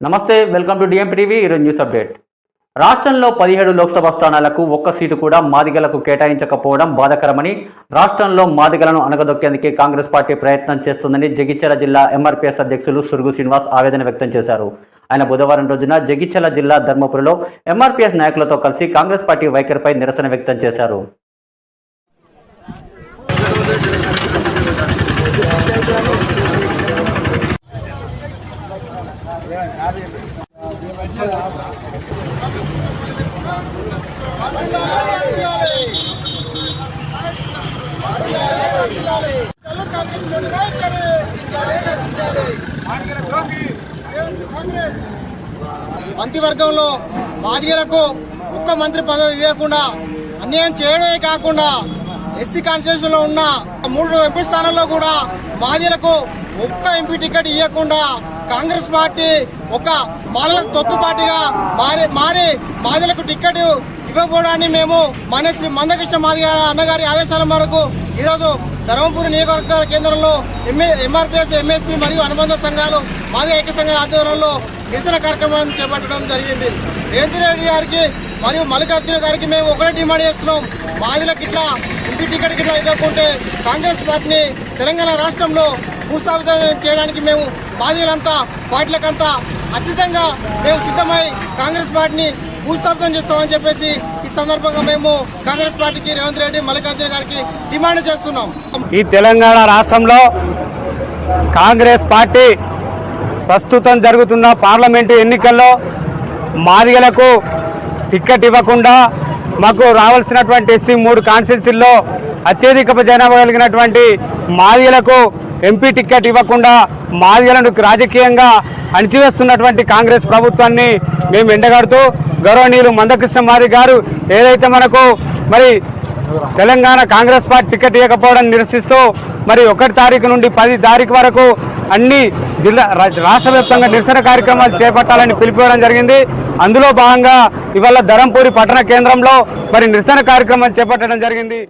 నమస్తే welcome to DMP TV ఈరోజు news update రాష్ట్రంలో పదిహేడు లోక్సభ స్థానాలకు ఒక్క సీటు కూడా మాదిగలకు కేటాయించకపోవడం బాధాకరమని రాష్ట్రంలో మాదిగలను అణగదొక్కేందుకే కాంగ్రెస్ పార్టీ ప్రయత్నం చేస్తుందని జగిత్యాల జిల్లా ఎంఆర్పీఎస్ అధ్యక్షులు సురుగు శ్రీనివాస్ ఆవేదన వ్యక్తం చేశారు. ఆయన బుధవారం రోజున జగిత్యాల జిల్లా ధర్మపురిలో ఎంఆర్పీఎస్ నాయకులతో కలిసి కాంగ్రెస్ పార్టీ వైఖరిపై నిరసన వ్యక్తం చేశారు. మంత్రివర్గంలో మాదిగలకు ఒక్క మంత్రి పదవి ఇవ్వకుండా అన్యాయం చేయడమే కాకుండా ఎస్సీ కాన్స్టిట్యూషన్లో ఉన్న మూడు ఎంపీ స్థానాల్లో కూడా మాదిలకు ఒక్క ఎంపీ టికెట్ ఇవ్వకుండా కాంగ్రెస్ పార్టీ ఒక మాలకు తొత్తు పార్టీగా మారి మారి మాదిలకు టికెట్ ఇవ్వకపోవడాన్ని మేము మన శ్రీ మందకృష్ణ మాదిగ అన్నగారి ఆదేశాల మేరకు ఈరోజు ధర్మపురి నియోజకవర్గ కేంద్రంలో ఎంఏ ఎంఆర్పిఎస్ ఎంఎస్పీ మరియు అనుబంధ సంఘాలు మాదిగ ఐక్య సంఘాల ఆధ్వర్యంలో నిరసన కార్యక్రమాన్ని చేపట్టడం జరిగింది. రేవంత్ రెడ్డి గారికి మరియు మల్లికార్జున గారికి మేము ఒకటే డిమాండ్ చేస్తున్నాం. మాదిలకు ఇట్లా ఎంపీ టికెట్ ఇట్లా ఇవ్వకుంటే కాంగ్రెస్ పార్టీని తెలంగాణ రాష్ట్రంలో భూస్థాపితం చేయడానికి మేము బాధ్యులంతా పార్టీలకంతా అత్యంతంగా మేము సిద్ధమై కాంగ్రెస్ పార్టీని భూస్థాపితం చేస్తామని చెప్పేసి ఈ సందర్భంగా మేము కాంగ్రెస్ పార్టీకి రేవంత్ రెడ్డి మల్లికార్జున గారికి డిమాండ్ చేస్తున్నాం. ఈ తెలంగాణ రాష్ట్రంలో కాంగ్రెస్ పార్టీ ప్రస్తుతం జరుగుతున్న పార్లమెంటు ఎన్నికల్లో మాదిగలకు టిక్కెట్ ఇవ్వకుండా మాకు రావాల్సినటువంటి ఎస్సీ మూడు కాన్స్టిట్యూన్సీల్లో అత్యధిక జనాభా కలిగినటువంటి మాదిగలకు ఎంపీ టిక్కెట్ ఇవ్వకుండా మాదిగలను రాజకీయంగా అణిచివేస్తున్నటువంటి కాంగ్రెస్ ప్రభుత్వాన్ని మేము ఎండగడుతూ గౌరవనీయులు మందకృష్ణ మాది గారు ఏదైతే మనకు మరి తెలంగాణ కాంగ్రెస్ పార్టీ టికెట్ ఇవ్వకపోవడం నిరసిస్తూ మరి ఒకటి తారీఖు నుండి పది తారీఖు వరకు అన్ని జిల్లా రా- రాష్ట్ర వ్యాప్తంగా నిరసన కార్యక్రమాలు చేపట్టాలని పిలిపివ్వడం జరిగింది. అందులో భాగంగా ఇవాళ ధరంపూరి పట్టణ కేంద్రంలో మరి నిరసన కార్యక్రమం చేపట్టడం జరిగింది.